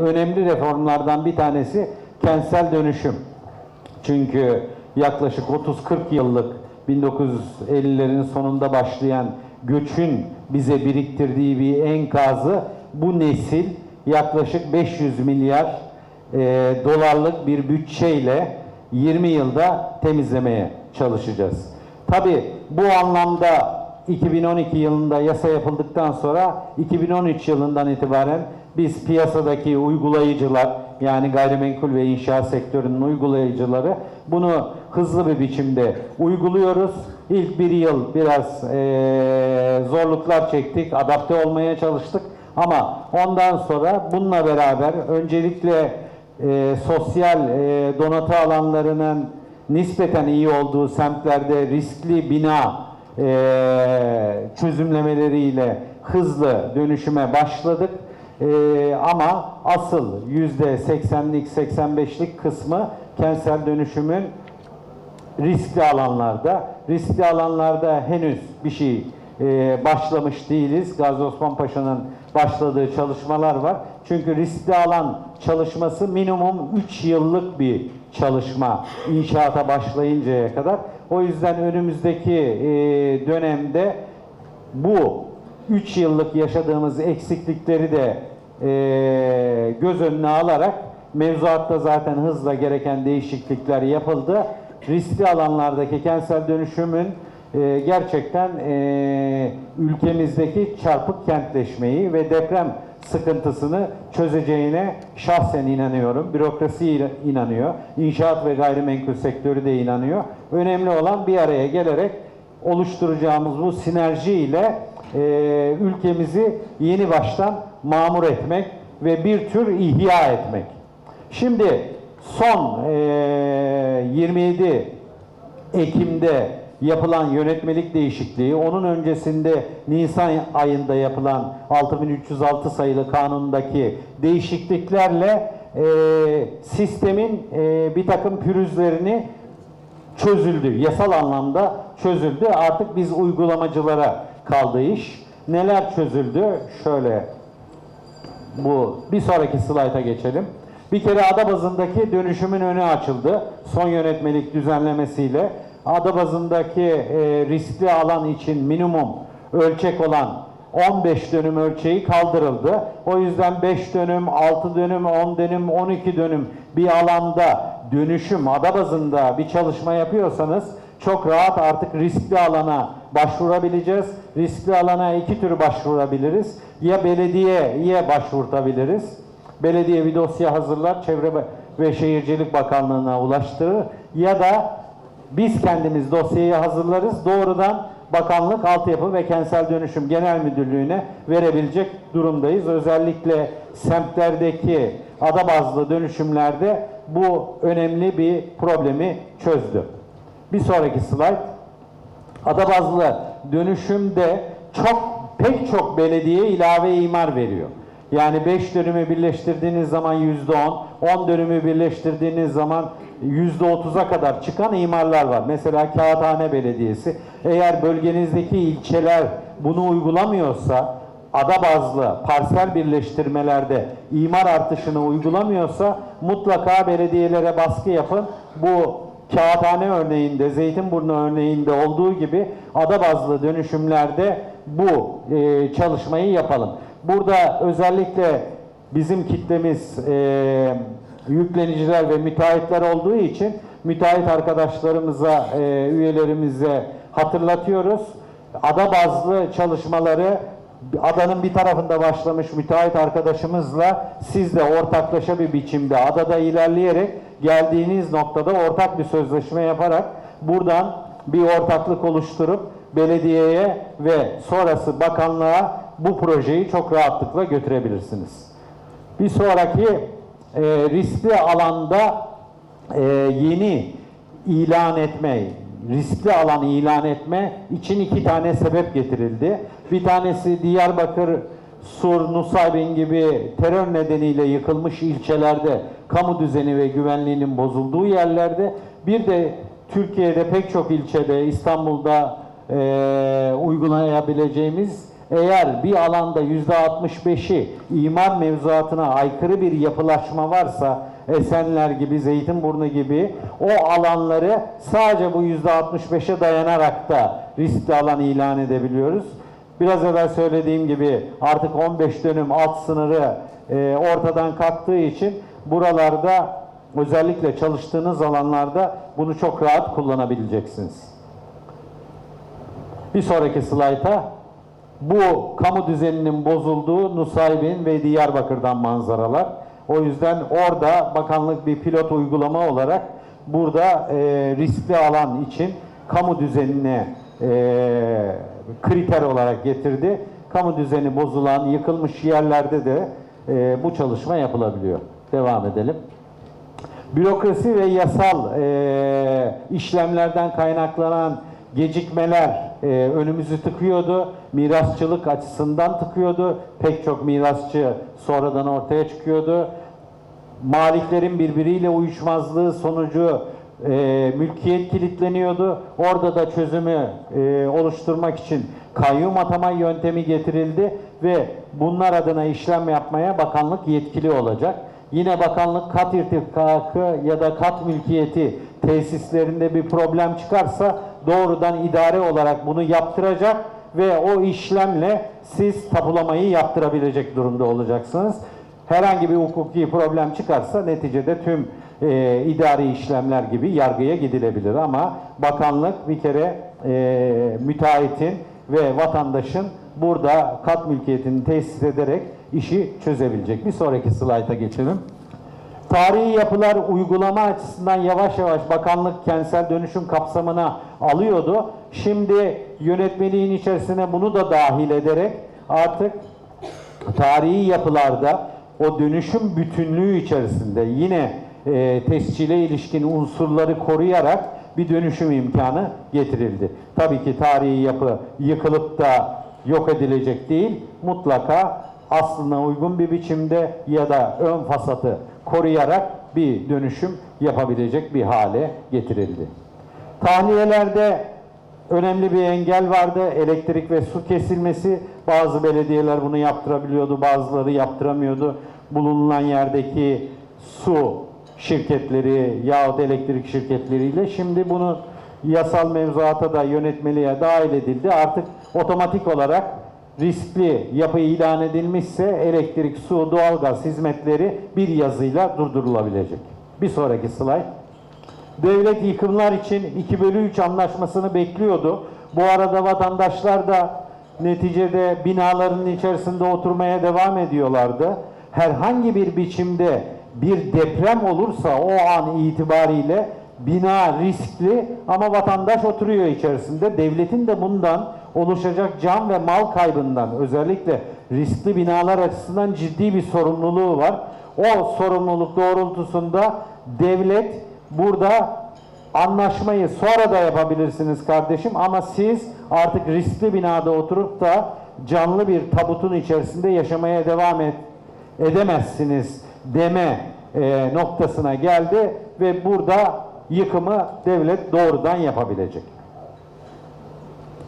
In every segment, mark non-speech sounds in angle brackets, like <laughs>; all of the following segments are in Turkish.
Önemli reformlardan bir tanesi kentsel dönüşüm. Çünkü yaklaşık 30-40 yıllık 1950'lerin sonunda başlayan göçün bize biriktirdiği bir enkazı bu nesil yaklaşık 500 milyar e, dolarlık bir bütçeyle 20 yılda temizlemeye çalışacağız. Tabii bu anlamda 2012 yılında yasa yapıldıktan sonra 2013 yılından itibaren biz piyasadaki uygulayıcılar yani gayrimenkul ve inşaat sektörünün uygulayıcıları bunu hızlı bir biçimde uyguluyoruz. İlk bir yıl biraz eee, zorluklar çektik, adapte olmaya çalıştık ama ondan sonra bununla beraber öncelikle eee, sosyal eee, donatı alanlarının nispeten iyi olduğu semtlerde riskli bina eee, çözümlemeleriyle hızlı dönüşüme başladık. Eee, ama asıl yüzde 80'lik 85'lik kısmı kentsel dönüşümün riskli alanlarda. Riskli alanlarda henüz bir şey e, başlamış değiliz. Gazi Osman Paşa'nın başladığı çalışmalar var. Çünkü riskli alan çalışması minimum 3 yıllık bir çalışma inşaata başlayıncaya kadar. O yüzden önümüzdeki e, dönemde bu 3 yıllık yaşadığımız eksiklikleri de e, göz önüne alarak mevzuatta zaten hızla gereken değişiklikler yapıldı. Riskli alanlardaki kentsel dönüşümün e, gerçekten e, ülkemizdeki çarpık kentleşmeyi ve deprem sıkıntısını çözeceğine şahsen inanıyorum. Bürokrasi inanıyor. İnşaat ve gayrimenkul sektörü de inanıyor. Önemli olan bir araya gelerek oluşturacağımız bu sinerji ile e, ülkemizi yeni baştan mamur etmek ve bir tür ihya etmek. Şimdi son e, 27 Ekim'de yapılan yönetmelik değişikliği, onun öncesinde Nisan ayında yapılan 6306 sayılı kanundaki değişikliklerle e, sistemin e, bir takım pürüzlerini çözüldü. Yasal anlamda çözüldü. Artık biz uygulamacılara kaldı iş. Neler çözüldü? Şöyle bu bir sonraki slayta geçelim. Bir kere ada bazındaki dönüşümün önü açıldı. Son yönetmelik düzenlemesiyle ada bazındaki e, riskli alan için minimum ölçek olan 15 dönüm ölçeği kaldırıldı. O yüzden 5 dönüm, 6 dönüm, 10 dönüm, 12 dönüm bir alanda dönüşüm ada bazında bir çalışma yapıyorsanız çok rahat artık riskli alana başvurabileceğiz. Riskli alana iki tür başvurabiliriz. Ya belediyeye başvurtabiliriz. Belediye bir dosya hazırlar, Çevre ve Şehircilik Bakanlığı'na ulaştırır. Ya da biz kendimiz dosyayı hazırlarız. Doğrudan Bakanlık Altyapı ve Kentsel Dönüşüm Genel Müdürlüğü'ne verebilecek durumdayız. Özellikle semtlerdeki ada bazlı dönüşümlerde bu önemli bir problemi çözdü. Bir sonraki slide. Ada bazlı dönüşümde çok pek çok belediye ilave imar veriyor. Yani 5 dönümü birleştirdiğiniz zaman %10, 10 dönümü birleştirdiğiniz zaman %30'a kadar çıkan imarlar var. Mesela Kağıthane Belediyesi eğer bölgenizdeki ilçeler bunu uygulamıyorsa ada bazlı parsel birleştirmelerde imar artışını uygulamıyorsa mutlaka belediyelere baskı yapın. Bu Kağıthane örneğinde, Zeytinburnu örneğinde olduğu gibi ada bazlı dönüşümlerde bu e, çalışmayı yapalım. Burada özellikle bizim kitlemiz e, yükleniciler ve müteahhitler olduğu için müteahhit arkadaşlarımıza, e, üyelerimize hatırlatıyoruz. Ada bazlı çalışmaları adanın bir tarafında başlamış müteahhit arkadaşımızla siz de ortaklaşa bir biçimde adada ilerleyerek geldiğiniz noktada ortak bir sözleşme yaparak buradan bir ortaklık oluşturup belediyeye ve sonrası bakanlığa bu projeyi çok rahatlıkla götürebilirsiniz. Bir sonraki e, riskli alanda e, yeni ilan etme, riskli alan ilan etme için iki tane sebep getirildi. Bir tanesi Diyarbakır, Sur, Nusaybin gibi terör nedeniyle yıkılmış ilçelerde kamu düzeni ve güvenliğinin bozulduğu yerlerde bir de Türkiye'de pek çok ilçede İstanbul'da e, uygulayabileceğimiz Eğer bir alanda %65'i imar mevzuatına aykırı bir yapılaşma varsa Esenler gibi, Zeytinburnu gibi o alanları sadece bu %65'e dayanarak da riskli alan ilan edebiliyoruz. Biraz evvel söylediğim gibi artık 15 dönüm alt sınırı e, ortadan kalktığı için buralarda özellikle çalıştığınız alanlarda bunu çok rahat kullanabileceksiniz. Bir sonraki slayta bu kamu düzeninin bozulduğu Nusaybin ve Diyarbakır'dan manzaralar. O yüzden orada bakanlık bir pilot uygulama olarak burada e, riskli alan için kamu düzenine e, kriter olarak getirdi. Kamu düzeni bozulan, yıkılmış yerlerde de e, bu çalışma yapılabiliyor. Devam edelim. Bürokrasi ve yasal e, işlemlerden kaynaklanan gecikmeler e, önümüzü tıkıyordu. Mirasçılık açısından tıkıyordu. Pek çok mirasçı sonradan ortaya çıkıyordu. Maliklerin birbiriyle uyuşmazlığı sonucu e, mülkiyet kilitleniyordu. Orada da çözümü e, oluşturmak için kayyum atama yöntemi getirildi ve bunlar adına işlem yapmaya bakanlık yetkili olacak. Yine bakanlık kat irtikakı ya da kat mülkiyeti tesislerinde bir problem çıkarsa doğrudan idare olarak bunu yaptıracak ve o işlemle siz tapulamayı yaptırabilecek durumda olacaksınız. Herhangi bir hukuki problem çıkarsa neticede tüm e, idari işlemler gibi yargıya gidilebilir ama bakanlık bir kere e, müteahhitin ve vatandaşın burada kat mülkiyetini tesis ederek işi çözebilecek. Bir sonraki slayta geçelim. Tarihi yapılar uygulama açısından yavaş yavaş bakanlık kentsel dönüşüm kapsamına alıyordu. Şimdi yönetmeliğin içerisine bunu da dahil ederek artık tarihi yapılarda o dönüşüm bütünlüğü içerisinde yine e, tescile ilişkin unsurları koruyarak bir dönüşüm imkanı getirildi. Tabii ki tarihi yapı yıkılıp da yok edilecek değil, mutlaka aslına uygun bir biçimde ya da ön fasatı koruyarak bir dönüşüm yapabilecek bir hale getirildi. Tahliyelerde önemli bir engel vardı. Elektrik ve su kesilmesi. Bazı belediyeler bunu yaptırabiliyordu, bazıları yaptıramıyordu. Bulunan yerdeki su şirketleri yahut elektrik şirketleriyle şimdi bunu yasal mevzuata da yönetmeliğe dahil edildi. Artık otomatik olarak riskli yapı ilan edilmişse elektrik, su, doğalgaz hizmetleri bir yazıyla durdurulabilecek. Bir sonraki slide. Devlet yıkımlar için 2 bölü 3 anlaşmasını bekliyordu. Bu arada vatandaşlar da neticede binaların içerisinde oturmaya devam ediyorlardı. Herhangi bir biçimde bir deprem olursa o an itibariyle bina riskli ama vatandaş oturuyor içerisinde. Devletin de bundan oluşacak can ve mal kaybından özellikle riskli binalar açısından ciddi bir sorumluluğu var. O sorumluluk doğrultusunda devlet burada anlaşmayı sonra da yapabilirsiniz kardeşim ama siz artık riskli binada oturup da canlı bir tabutun içerisinde yaşamaya devam et, edemezsiniz deme e, noktasına geldi ve burada yıkımı devlet doğrudan yapabilecek.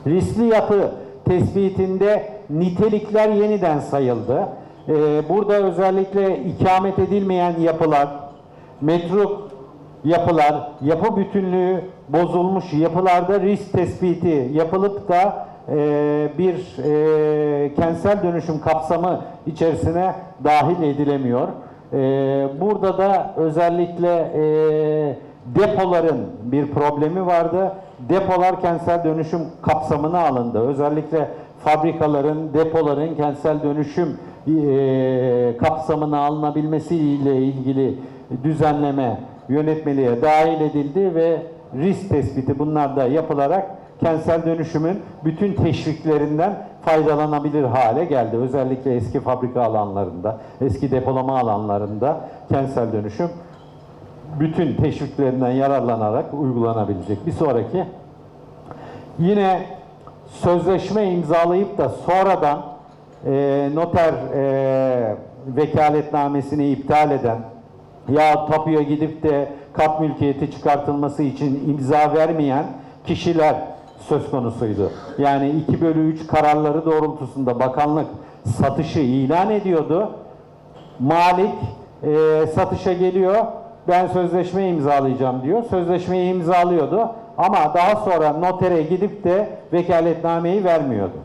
Riskli yapı tespitinde nitelikler yeniden sayıldı. Ee, burada özellikle ikamet edilmeyen yapılar, metruk yapılar, yapı bütünlüğü bozulmuş yapılarda risk tespiti yapılıp da e, bir e, kentsel dönüşüm kapsamı içerisine dahil edilemiyor. E, burada da özellikle e, depoların bir problemi vardı. Depolar kentsel dönüşüm kapsamına alındı. Özellikle fabrikaların, depoların kentsel dönüşüm e, kapsamına alınabilmesiyle ilgili düzenleme yönetmeliğe dahil edildi ve risk tespiti bunlar da yapılarak kentsel dönüşümün bütün teşviklerinden faydalanabilir hale geldi. Özellikle eski fabrika alanlarında, eski depolama alanlarında kentsel dönüşüm bütün teşviklerinden yararlanarak uygulanabilecek. Bir sonraki yine sözleşme imzalayıp da sonradan e, noter e, vekaletnamesini iptal eden ya tapuya gidip de kat mülkiyeti çıkartılması için imza vermeyen kişiler söz konusuydu. Yani 2 bölü 3 kararları doğrultusunda bakanlık satışı ilan ediyordu. Malik e, satışa geliyor. Ben sözleşme imzalayacağım diyor. Sözleşmeyi imzalıyordu. Ama daha sonra notere gidip de vekaletnameyi vermiyordu.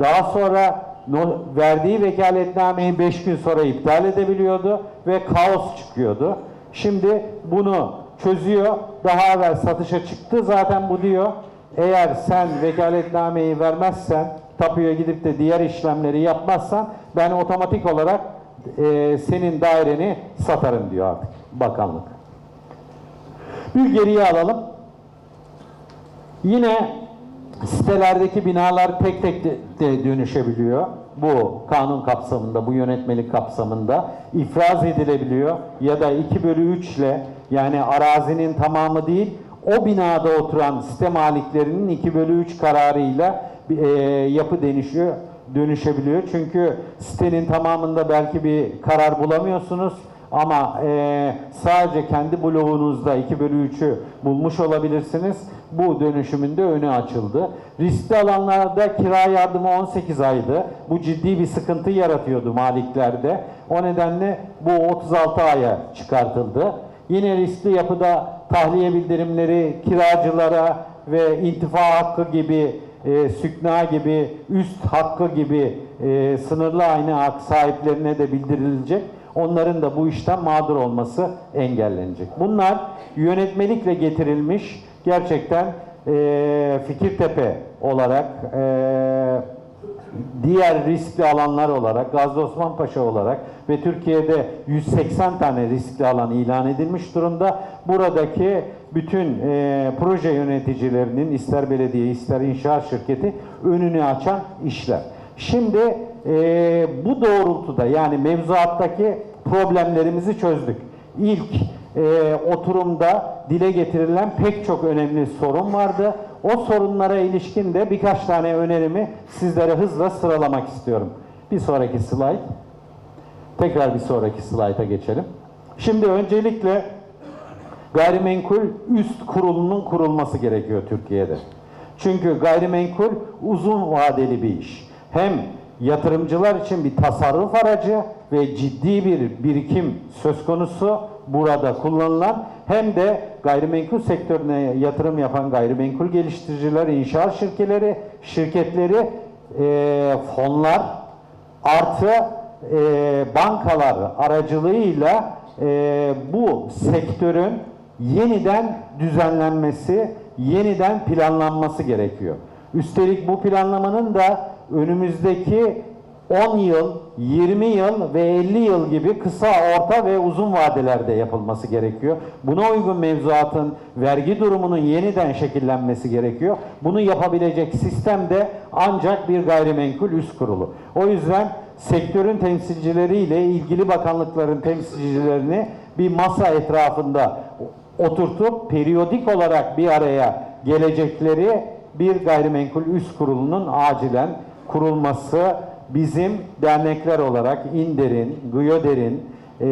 Daha sonra no- verdiği vekaletnameyi 5 gün sonra iptal edebiliyordu ve kaos çıkıyordu. Şimdi bunu çözüyor. Daha evvel satışa çıktı zaten bu diyor. Eğer sen vekaletnameyi vermezsen, tapuya gidip de diğer işlemleri yapmazsan ben otomatik olarak e, senin daireni satarım diyor artık bakanlık. Bir geriye alalım. Yine sitelerdeki binalar tek tek de, dönüşebiliyor. Bu kanun kapsamında, bu yönetmelik kapsamında ifraz edilebiliyor. Ya da 2 bölü 3 ile yani arazinin tamamı değil, o binada oturan site maliklerinin 2 bölü 3 kararıyla e, yapı dönüşüyor, dönüşebiliyor. Çünkü sitenin tamamında belki bir karar bulamıyorsunuz. Ama e, sadece kendi bloğunuzda 2 bölü 3'ü bulmuş olabilirsiniz. Bu dönüşümün de önü açıldı. Riskli alanlarda kira yardımı 18 aydı. Bu ciddi bir sıkıntı yaratıyordu maliklerde. O nedenle bu 36 aya çıkartıldı. Yine riskli yapıda tahliye bildirimleri kiracılara ve intifa hakkı gibi e, sükna gibi, üst hakkı gibi e, sınırlı aynı hak sahiplerine de bildirilecek. Onların da bu işten mağdur olması engellenecek. Bunlar yönetmelikle getirilmiş gerçekten e, Fikirtepe olarak e, diğer riskli alanlar olarak, Gazi Osman Paşa olarak ve Türkiye'de 180 tane riskli alan ilan edilmiş durumda. Buradaki bütün e, proje yöneticilerinin ister belediye ister inşaat şirketi önünü açan işler. Şimdi e, bu doğrultuda yani mevzuattaki problemlerimizi çözdük. İlk e, oturumda dile getirilen pek çok önemli sorun vardı. O sorunlara ilişkin de birkaç tane önerimi sizlere hızla sıralamak istiyorum. Bir sonraki slide. Tekrar bir sonraki slayta geçelim. Şimdi öncelikle gayrimenkul üst kurulunun kurulması gerekiyor Türkiye'de. Çünkü gayrimenkul uzun vadeli bir iş. Hem yatırımcılar için bir tasarruf aracı ve ciddi bir birikim söz konusu burada kullanılan hem de gayrimenkul sektörüne yatırım yapan gayrimenkul geliştiriciler, inşaat şirketleri, şirketleri, e, fonlar artı e, bankalar aracılığıyla e, bu sektörün yeniden düzenlenmesi, yeniden planlanması gerekiyor. Üstelik bu planlamanın da önümüzdeki 10 yıl, 20 yıl ve 50 yıl gibi kısa, orta ve uzun vadelerde yapılması gerekiyor. Buna uygun mevzuatın vergi durumunun yeniden şekillenmesi gerekiyor. Bunu yapabilecek sistem de ancak bir gayrimenkul üst kurulu. O yüzden sektörün temsilcileriyle ilgili bakanlıkların temsilcilerini bir masa etrafında oturtup periyodik olarak bir araya gelecekleri bir gayrimenkul üst kurulunun acilen kurulması bizim dernekler olarak İnder'in, GÜYÖDER'in e,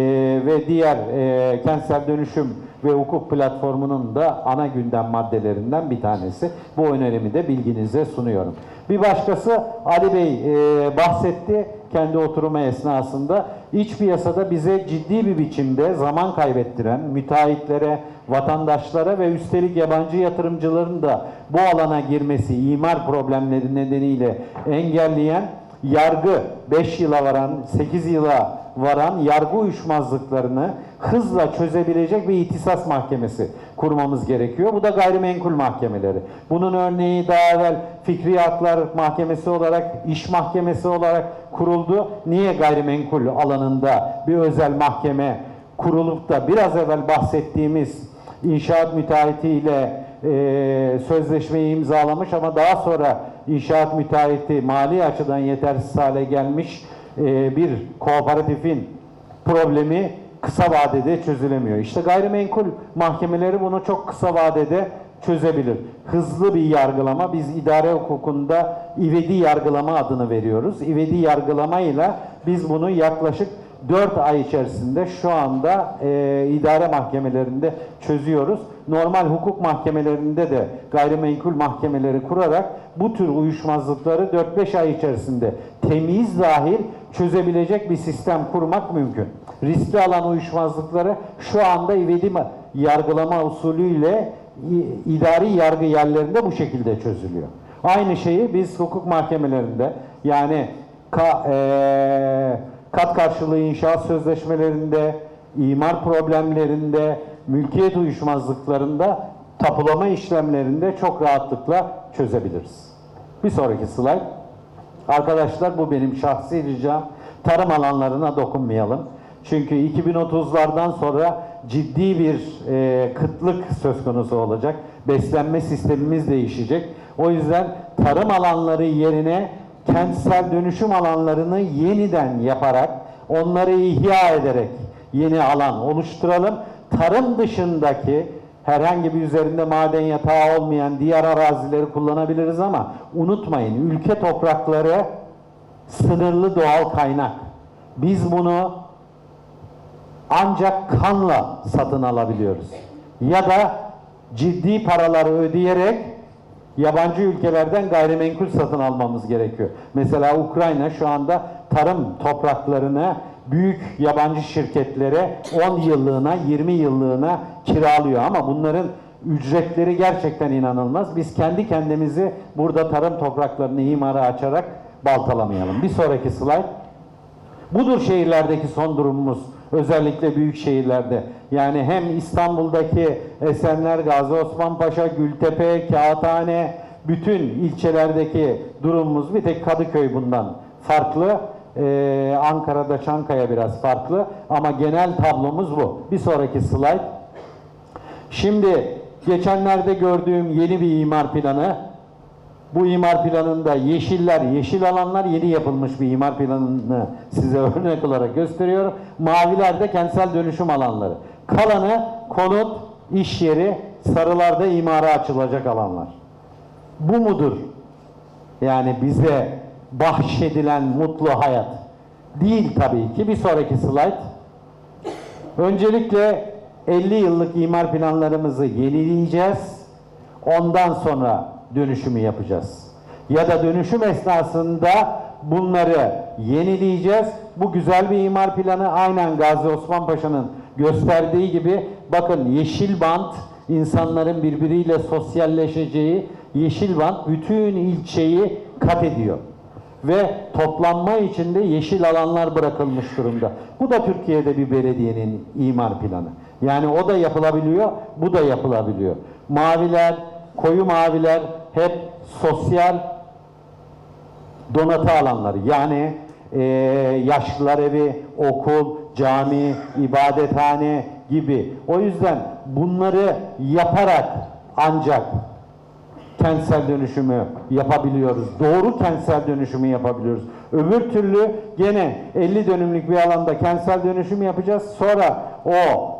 ve diğer e, kentsel dönüşüm ve hukuk platformunun da ana gündem maddelerinden bir tanesi. Bu önerimi de bilginize sunuyorum. Bir başkası Ali Bey e, bahsetti kendi oturumu esnasında. İç piyasada bize ciddi bir biçimde zaman kaybettiren müteahhitlere, vatandaşlara ve üstelik yabancı yatırımcıların da bu alana girmesi, imar problemleri nedeniyle engelleyen yargı 5 yıla varan, 8 yıla varan yargı uyuşmazlıklarını hızla çözebilecek bir ihtisas mahkemesi kurmamız gerekiyor. Bu da gayrimenkul mahkemeleri. Bunun örneği daha evvel Fikri Haklar Mahkemesi olarak, iş mahkemesi olarak kuruldu. Niye gayrimenkul alanında bir özel mahkeme kurulup da biraz evvel bahsettiğimiz inşaat müteahhitiyle e, sözleşmeyi imzalamış ama daha sonra inşaat müteahhiti mali açıdan yetersiz hale gelmiş e, bir kooperatifin problemi kısa vadede çözülemiyor. İşte gayrimenkul mahkemeleri bunu çok kısa vadede çözebilir. Hızlı bir yargılama, biz idare hukukunda ivedi yargılama adını veriyoruz. İvedi yargılamayla biz bunu yaklaşık 4 ay içerisinde şu anda e, idare mahkemelerinde çözüyoruz. Normal hukuk mahkemelerinde de gayrimenkul mahkemeleri kurarak bu tür uyuşmazlıkları 4-5 ay içerisinde temiz dahil çözebilecek bir sistem kurmak mümkün. Riskli alan uyuşmazlıkları şu anda ivedi ma- yargılama usulüyle idari yargı yerlerinde bu şekilde çözülüyor. Aynı şeyi biz hukuk mahkemelerinde yani ka, eee, kat karşılığı inşaat sözleşmelerinde, imar problemlerinde, mülkiyet uyuşmazlıklarında, tapulama işlemlerinde çok rahatlıkla çözebiliriz. Bir sonraki slide. Arkadaşlar bu benim şahsi ricam. Tarım alanlarına dokunmayalım. Çünkü 2030'lardan sonra ciddi bir e, kıtlık söz konusu olacak. Beslenme sistemimiz değişecek. O yüzden tarım alanları yerine kentsel dönüşüm alanlarını yeniden yaparak, onları ihya ederek yeni alan oluşturalım. Tarım dışındaki herhangi bir üzerinde maden yatağı olmayan diğer arazileri kullanabiliriz ama unutmayın ülke toprakları sınırlı doğal kaynak. Biz bunu ancak kanla satın alabiliyoruz. Ya da ciddi paraları ödeyerek yabancı ülkelerden gayrimenkul satın almamız gerekiyor. Mesela Ukrayna şu anda tarım topraklarını büyük yabancı şirketlere 10 yıllığına, 20 yıllığına kiralıyor ama bunların ücretleri gerçekten inanılmaz. Biz kendi kendimizi burada tarım topraklarını imara açarak baltalamayalım. Bir sonraki slide. Budur şehirlerdeki son durumumuz. Özellikle büyük şehirlerde. Yani hem İstanbul'daki Esenler, Gazi Osman Gültepe, Kağıthane, bütün ilçelerdeki durumumuz bir tek Kadıköy bundan farklı. Ee, Ankara'da Çankaya biraz farklı ama genel tablomuz bu. Bir sonraki slide. Şimdi geçenlerde gördüğüm yeni bir imar planı bu imar planında yeşiller, yeşil alanlar yeni yapılmış bir imar planını size <laughs> örnek olarak gösteriyorum. Maviler de kentsel dönüşüm alanları. Kalanı konut, iş yeri, sarılarda imara açılacak alanlar. Bu mudur? Yani bize bahşedilen mutlu hayat. Değil tabii ki. Bir sonraki slide. Öncelikle 50 yıllık imar planlarımızı yenileyeceğiz. Ondan sonra dönüşümü yapacağız. Ya da dönüşüm esnasında bunları yenileyeceğiz. Bu güzel bir imar planı aynen Gazi Osman Paşa'nın gösterdiği gibi bakın yeşil bant insanların birbiriyle sosyalleşeceği yeşil bant bütün ilçeyi kat ediyor ve toplanma içinde yeşil alanlar bırakılmış durumda. Bu da Türkiye'de bir belediyenin imar planı. Yani o da yapılabiliyor, bu da yapılabiliyor. Maviler, koyu maviler hep sosyal donatı alanları. Yani eee, yaşlılar evi, okul, cami, ibadethane gibi. O yüzden bunları yaparak ancak kentsel dönüşümü yapabiliyoruz. Doğru kentsel dönüşümü yapabiliyoruz. Öbür türlü gene 50 dönümlük bir alanda kentsel dönüşüm yapacağız. Sonra o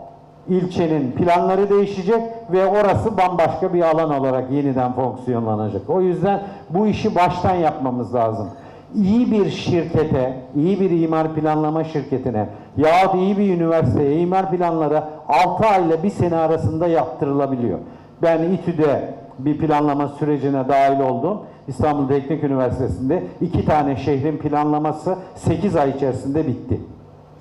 ilçenin planları değişecek ve orası bambaşka bir alan olarak yeniden fonksiyonlanacak. O yüzden bu işi baştan yapmamız lazım. İyi bir şirkete, iyi bir imar planlama şirketine yahut iyi bir üniversiteye imar planları 6 ay ile 1 sene arasında yaptırılabiliyor. Ben İTÜ'de bir planlama sürecine dahil oldum. İstanbul Teknik Üniversitesi'nde iki tane şehrin planlaması 8 ay içerisinde bitti.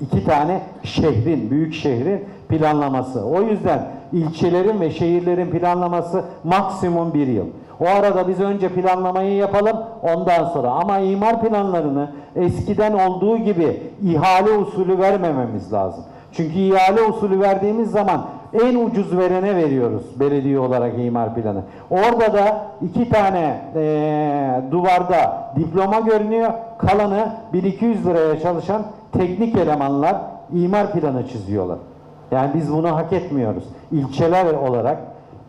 İki tane şehrin, büyük şehrin planlaması. O yüzden ilçelerin ve şehirlerin planlaması maksimum bir yıl. O arada biz önce planlamayı yapalım ondan sonra. Ama imar planlarını eskiden olduğu gibi ihale usulü vermememiz lazım. Çünkü ihale usulü verdiğimiz zaman en ucuz verene veriyoruz belediye olarak imar planı. Orada da iki tane eee, duvarda diploma görünüyor. Kalanı 1200 liraya çalışan teknik elemanlar imar planı çiziyorlar. Yani biz bunu hak etmiyoruz. İlçeler olarak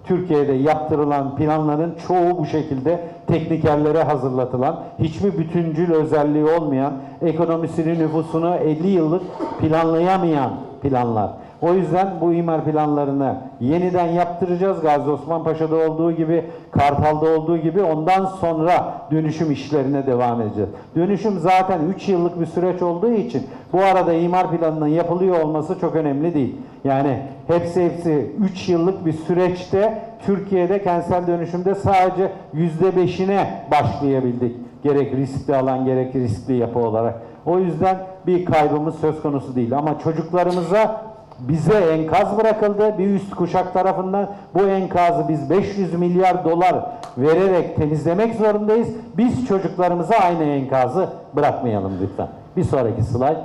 Türkiye'de yaptırılan planların çoğu bu şekilde teknikerlere hazırlatılan, hiçbir bütüncül özelliği olmayan, ekonomisini, nüfusunu 50 yıllık planlayamayan planlar. O yüzden bu imar planlarını yeniden yaptıracağız. Gazi Osman Paşa'da olduğu gibi, Kartal'da olduğu gibi ondan sonra dönüşüm işlerine devam edeceğiz. Dönüşüm zaten 3 yıllık bir süreç olduğu için bu arada imar planının yapılıyor olması çok önemli değil. Yani hepsi hepsi 3 yıllık bir süreçte Türkiye'de kentsel dönüşümde sadece %5'ine başlayabildik. Gerek riskli alan gerek riskli yapı olarak. O yüzden bir kaybımız söz konusu değil. Ama çocuklarımıza bize enkaz bırakıldı. Bir üst kuşak tarafından bu enkazı biz 500 milyar dolar vererek temizlemek zorundayız. Biz çocuklarımıza aynı enkazı bırakmayalım lütfen. Bir sonraki slide.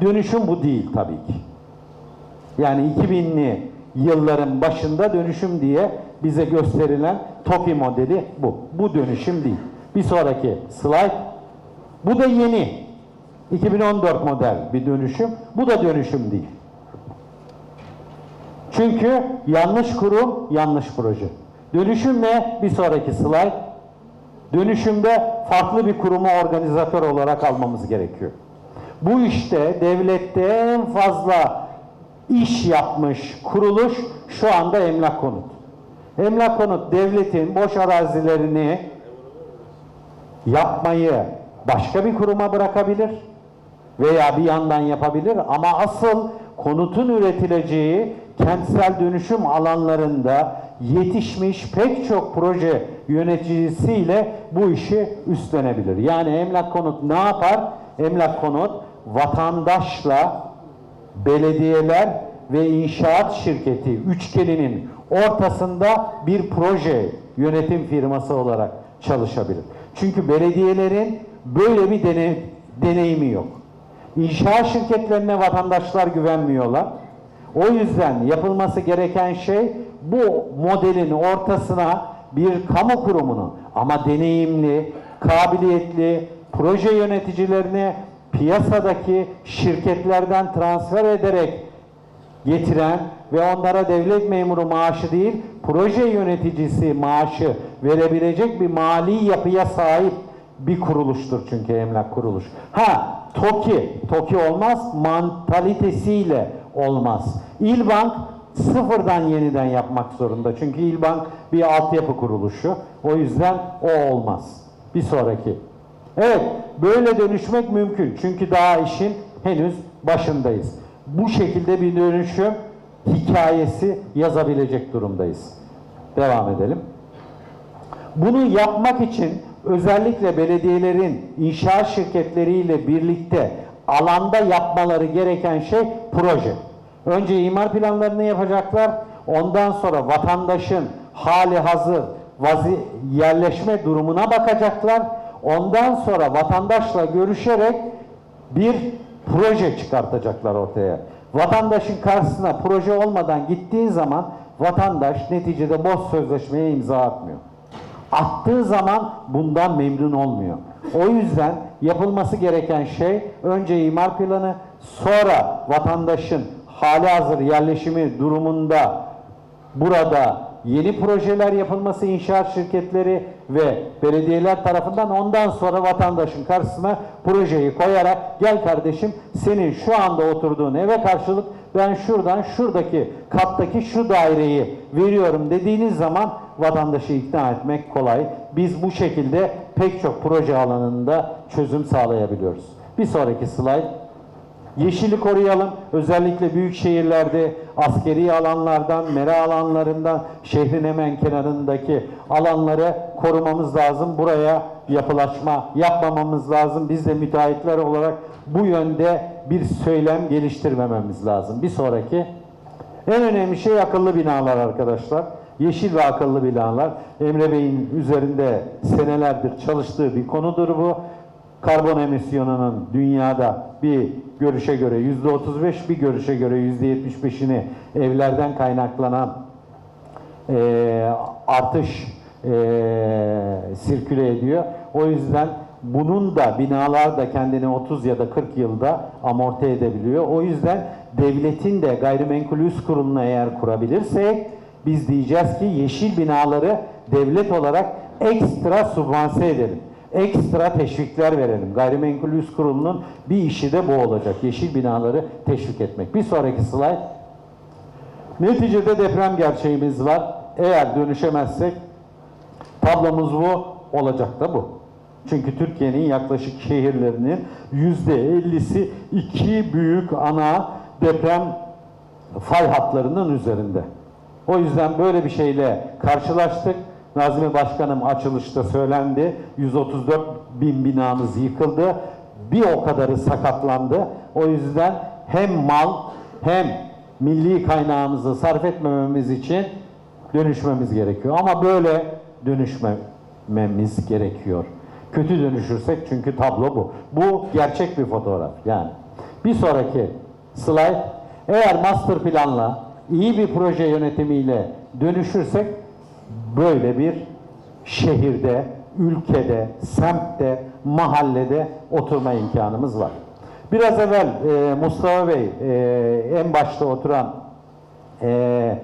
Dönüşüm bu değil tabii ki. Yani 2000'li yılların başında dönüşüm diye bize gösterilen TOKİ modeli bu. Bu dönüşüm değil. Bir sonraki slide. Bu da yeni. 2014 model bir dönüşüm. Bu da dönüşüm değil. Çünkü yanlış kurum, yanlış proje. Dönüşüm ne? Bir sonraki slide. Dönüşümde farklı bir kurumu organizatör olarak almamız gerekiyor. Bu işte devlette en fazla iş yapmış kuruluş şu anda Emlak Konut. Emlak Konut devletin boş arazilerini yapmayı başka bir kuruma bırakabilir veya bir yandan yapabilir ama asıl konutun üretileceği kentsel dönüşüm alanlarında yetişmiş pek çok proje yöneticisiyle bu işi üstlenebilir. Yani Emlak Konut ne yapar? Emlak Konut vatandaşla belediyeler ve inşaat şirketi üçgeninin ortasında bir proje yönetim firması olarak çalışabilir. Çünkü belediyelerin böyle bir dene- deneyimi yok. İnşaat şirketlerine vatandaşlar güvenmiyorlar. O yüzden yapılması gereken şey bu modelin ortasına bir kamu kurumunu ama deneyimli, kabiliyetli proje yöneticilerini piyasadaki şirketlerden transfer ederek getiren ve onlara devlet memuru maaşı değil, proje yöneticisi maaşı verebilecek bir mali yapıya sahip bir kuruluştur çünkü emlak kuruluş. Ha, TOKİ, TOKİ olmaz, mantalitesiyle olmaz. İlbank sıfırdan yeniden yapmak zorunda. Çünkü İlbank bir altyapı kuruluşu. O yüzden o olmaz. Bir sonraki. Evet, böyle dönüşmek mümkün. Çünkü daha işin henüz başındayız. Bu şekilde bir dönüşüm hikayesi yazabilecek durumdayız. Devam edelim. Bunu yapmak için özellikle belediyelerin inşaat şirketleriyle birlikte alanda yapmaları gereken şey proje. Önce imar planlarını yapacaklar. Ondan sonra vatandaşın hali hazır vazi yerleşme durumuna bakacaklar. Ondan sonra vatandaşla görüşerek bir proje çıkartacaklar ortaya. Vatandaşın karşısına proje olmadan gittiğin zaman vatandaş neticede boş sözleşmeye imza atmıyor attığı zaman bundan memnun olmuyor. O yüzden yapılması gereken şey önce imar planı, sonra vatandaşın hali hazır yerleşimi durumunda burada yeni projeler yapılması inşaat şirketleri ve belediyeler tarafından ondan sonra vatandaşın karşısına projeyi koyarak gel kardeşim senin şu anda oturduğun eve karşılık ben şuradan şuradaki kattaki şu daireyi veriyorum dediğiniz zaman vatandaşı ikna etmek kolay. Biz bu şekilde pek çok proje alanında çözüm sağlayabiliyoruz. Bir sonraki slide. Yeşili koruyalım. Özellikle büyük şehirlerde askeri alanlardan, mera alanlarından, şehrin hemen kenarındaki alanları korumamız lazım. Buraya yapılaşma yapmamamız lazım. Biz de müteahhitler olarak bu yönde bir söylem geliştirmememiz lazım. Bir sonraki. En önemli şey akıllı binalar arkadaşlar. Yeşil ve akıllı binalar. Emre Bey'in üzerinde senelerdir çalıştığı bir konudur bu karbon emisyonunun dünyada bir görüşe göre yüzde 35, bir görüşe göre yüzde 75'ini evlerden kaynaklanan eee, artış eee sirküle ediyor. O yüzden bunun da binalar da kendini 30 ya da 40 yılda amorti edebiliyor. O yüzden devletin de gayrimenkul üst kurulunu eğer kurabilirsek biz diyeceğiz ki yeşil binaları devlet olarak ekstra subvanse edelim. ekstra teşvikler verelim. Gayrimenkul Yüz Kurulu'nun bir işi de bu olacak. Yeşil binaları teşvik etmek. Bir sonraki slide. Neticede deprem gerçeğimiz var. Eğer dönüşemezsek tablomuz bu, olacak da bu. Çünkü Türkiye'nin yaklaşık şehirlerinin yüzde 50'si iki büyük ana deprem fay hatlarının üzerinde. O yüzden böyle bir şeyle karşılaştık. Nazmi Başkanım açılışta söylendi. 134 bin binamız yıkıldı. Bir o kadarı sakatlandı. O yüzden hem mal hem milli kaynağımızı sarf etmememiz için dönüşmemiz gerekiyor. Ama böyle dönüşmememiz gerekiyor. Kötü dönüşürsek çünkü tablo bu. Bu gerçek bir fotoğraf yani. Bir sonraki slide. Eğer master planla iyi bir proje yönetimiyle dönüşürsek böyle bir şehirde, ülkede, semtte, mahallede oturma imkanımız var. Biraz evvel e, Mustafa Bey e, en başta oturan e,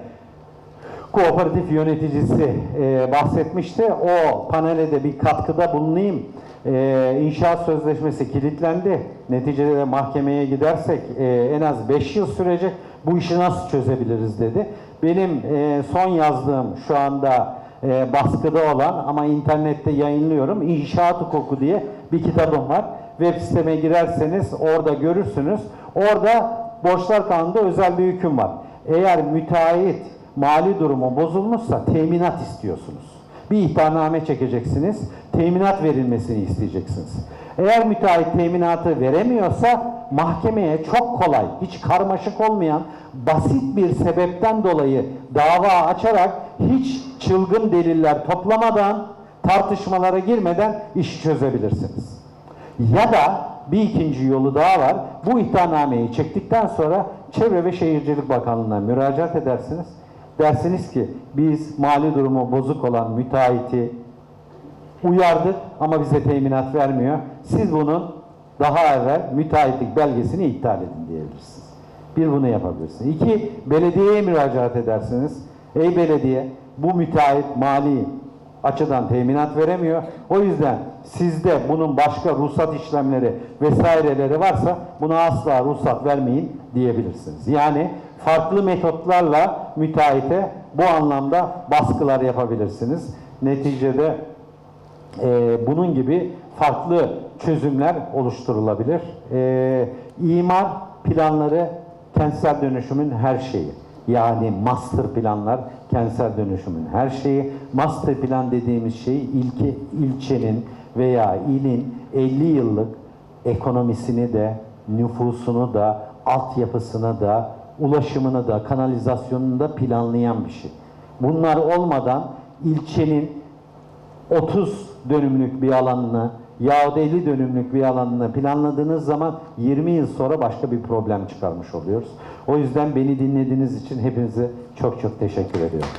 kooperatif yöneticisi e, bahsetmişti. O panele de bir katkıda bulunayım. E, inşaat sözleşmesi kilitlendi. Neticede de mahkemeye gidersek e, en az 5 yıl sürecek. Bu işi nasıl çözebiliriz dedi. Benim e, son yazdığım şu anda e, baskıda olan ama internette yayınlıyorum. İnşaat hukuku diye bir kitabım var. Web siteme girerseniz orada görürsünüz. Orada borçlar kanunda özel bir hüküm var. Eğer müteahhit mali durumu bozulmuşsa teminat istiyorsunuz. Bir ihbarname çekeceksiniz, teminat verilmesini isteyeceksiniz. Eğer müteahhit teminatı veremiyorsa mahkemeye çok kolay, hiç karmaşık olmayan basit bir sebepten dolayı dava açarak hiç çılgın deliller toplamadan, tartışmalara girmeden işi çözebilirsiniz. Ya da bir ikinci yolu daha var. Bu ihtarnameyi çektikten sonra Çevre ve Şehircilik Bakanlığı'na müracaat edersiniz. Dersiniz ki biz mali durumu bozuk olan müteahhiti uyardık ama bize teminat vermiyor. Siz bunun daha evvel müteahhitlik belgesini iptal edin diyebilirsiniz. Bir bunu yapabilirsiniz. İki, belediyeye müracaat edersiniz. Ey belediye bu müteahhit mali açıdan teminat veremiyor. O yüzden sizde bunun başka ruhsat işlemleri vesaireleri varsa buna asla ruhsat vermeyin diyebilirsiniz. Yani farklı metotlarla müteahhite bu anlamda baskılar yapabilirsiniz. Neticede e, bunun gibi farklı çözümler oluşturulabilir. E, imar planları kentsel dönüşümün her şeyi. Yani master planlar kentsel dönüşümün her şeyi. Master plan dediğimiz şey ilke, ilçenin veya ilin 50 yıllık ekonomisini de, nüfusunu da, altyapısını da, ulaşımını da, kanalizasyonunu da planlayan bir şey. Bunlar olmadan ilçenin 30 dönümlük bir alanını yahut 50 dönümlük bir alanını planladığınız zaman 20 yıl sonra başka bir problem çıkarmış oluyoruz. O yüzden beni dinlediğiniz için hepinize çok çok teşekkür ediyorum.